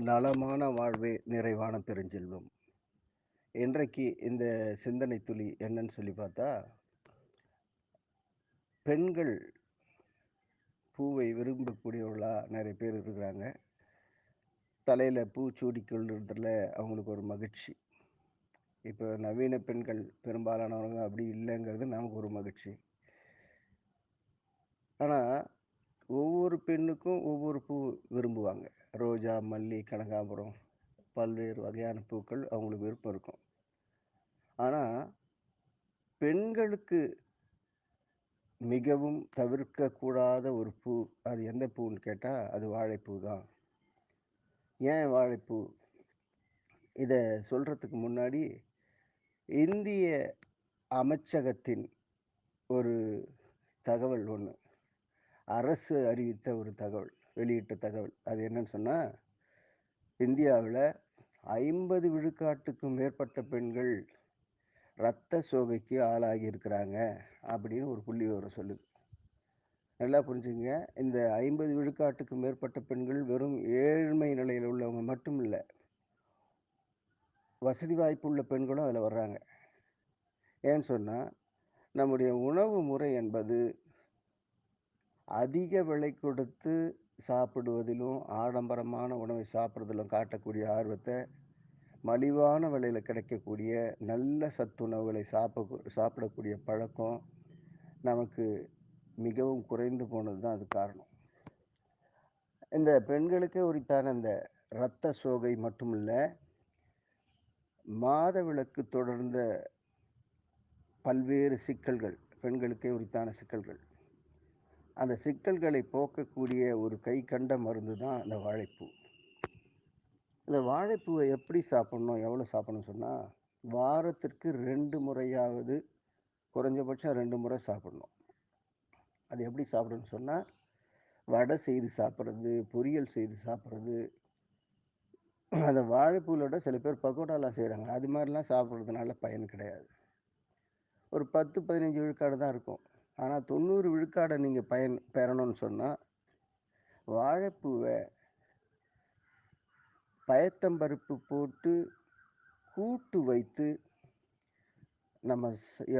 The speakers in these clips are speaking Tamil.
நலமான வாழ்வே நிறைவான பெருஞ்செல்வம். இன்றைக்கு இந்த சிந்தனை துளி என்னன்னு சொல்லி பார்த்தா, பெண்கள் பூவை விரும்பக்கூடியவர்களாக நிறைய பேர் இருக்கிறாங்க. தலையில் பூ சூடிக்கொள்றதுல அவங்களுக்கு ஒரு மகிழ்ச்சி. இப்போ நவீன பெண்கள் பெரும்பாலானவங்க அப்படி இல்லைங்கிறது நமக்கு ஒரு மகிழ்ச்சி. ஆனால் ஒவ்வொரு பெண்ணுக்கும் ஒவ்வொரு பூ விரும்புவாங்க. ரோஜா, மல்லி, கனகாம்பரம் பல்வேறு வகையான பூக்கள் அவங்களுக்கு விருப்பம் இருக்கும். ஆனால் பெண்களுக்கு மிகவும் தவிர்க்கக்கூடாத ஒரு பூ, அது எந்த பூன்னு கேட்டால் அது வாழைப்பூ தான். ஏன் வாழைப்பூ? இதை சொல்கிறதுக்கு முன்னாடி, இந்திய அமைச்சகத்தின் ஒரு தகவல் ஒன்று அரசு அறிவித்த ஒரு தகவல், வெளியிட்ட தகவல். அது என்னன்னு சொன்னால் இந்தியாவில் ஐம்பது விழுக்காட்டுக்கும் மேற்பட்ட பெண்கள் இரத்த சோகைக்கு ஆளாகி இருக்கிறாங்க அப்படின்னு ஒரு புள்ளிவிவரம் சொல்லுது. நல்லா புரிஞ்சுங்க இந்த 50 விழுக்காட்டுக்கு மேற்பட்ட பெண்கள் வெறும் ஏழ்மை நிலையில் உள்ளவங்க மட்டும் இல்லை வசதி வாய்ப்பு உள்ள பெண்களும் அதில் வர்றாங்க. ஏன்னு சொன்னால் நம்முடைய உணவு முறை என்பது அதிக விலை கொடுத்து சாப்பிடுவதிலும், ஆடம்பரமான உணவை சாப்பிட்றதிலும் காட்டக்கூடிய ஆர்வத்தை மலிவான விலையில் கிடைக்கக்கூடிய நல்ல சத்துணவுகளை சாப்பிட சாப்பிடக்கூடிய பழக்கம் நமக்கு மிகவும் குறைந்து போனது தான் அது காரணம். இந்த பெண்களுக்கே உரித்தான இந்த இரத்த சோகை மட்டுமல்ல மாத விளக்கு தொடர்ந்த பல்வேறு சிக்கல்கள், பெண்களுக்கே உரித்தான சிக்கல்கள். அந்த சிக்கல்களை போக்கக்கூடிய ஒரு கை கண்ட மருந்து தான் அந்த வாழைப்பூ. இந்த வாழைப்பூவை எப்படி சாப்பிட்ணும் எவ்வளோ சாப்பிடணும்னு சொன்னால் வாரத்திற்கு ரெண்டு முறையாவது குறைஞ்சபட்சம் ரெண்டு முறை சாப்பிடணும். அது எப்படி சாப்பிடணும்னு சொன்னால் வடை செய்து சாப்பிட்றது பொரியல் செய்து சாப்பிட்றது அந்த வாழைப்பூவோட சில பேர் பக்கோடாலாம் செய்கிறாங்க அது மாதிரிலாம் சாப்பிட்றதுனால பயன் கிடையாது. ஒரு 10, 15 விழுக்காடு தான் இருக்கும். ஆனால் தொண்ணூறு விழுக்காடை நீங்கள் பயன் பெறணும்னு சொன்னால் வாழைப்பூவை பயத்தம்பருப்பு போட்டு கூட்டு வைத்து, நம்ம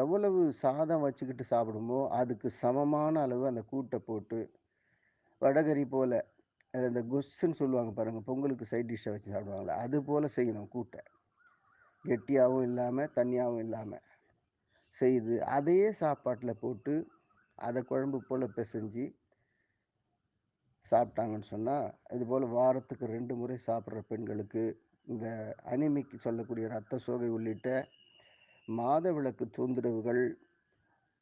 எவ்வளவு சாதம் வச்சுக்கிட்டு சாப்பிடுமோ அதுக்கு சமமான அளவு அந்த கூட்டை போட்டு, வடகறி போல, இந்த கொஸ்ஸுன்னு சொல்லுவாங்க பாருங்கள் பொங்கலுக்கு சைட் டிஷ்ஷை வச்சு சாப்பிடுவாங்களே அது போல் செய்யணும் கூட்டை. கெட்டியாகவும் இல்லாமல் தண்ணியாகவும் இல்லாமல் செய்து, அதையே சாப்பாட்டில் போட்டு, அதை குழம்பு போல் பிசைஞ்சு சாப்பிட்டாங்கன்னு சொன்னால் இதுபோல் வாரத்துக்கு ரெண்டு முறை சாப்பிட்ற பெண்களுக்கு, இந்த அனிமிக்கு சொல்லக்கூடிய இரத்த சோகை உள்ளிட்ட மாதவிளக்கு தொந்தரவுகள்,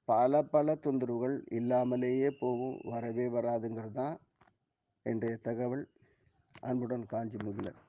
பல பல தொந்தரவுகள் இல்லாமலேயே போகும். வரவே வராதுங்கிறது தான் இன்றைய தகவல். அன்புடன் காஞ்சி முகிலன்.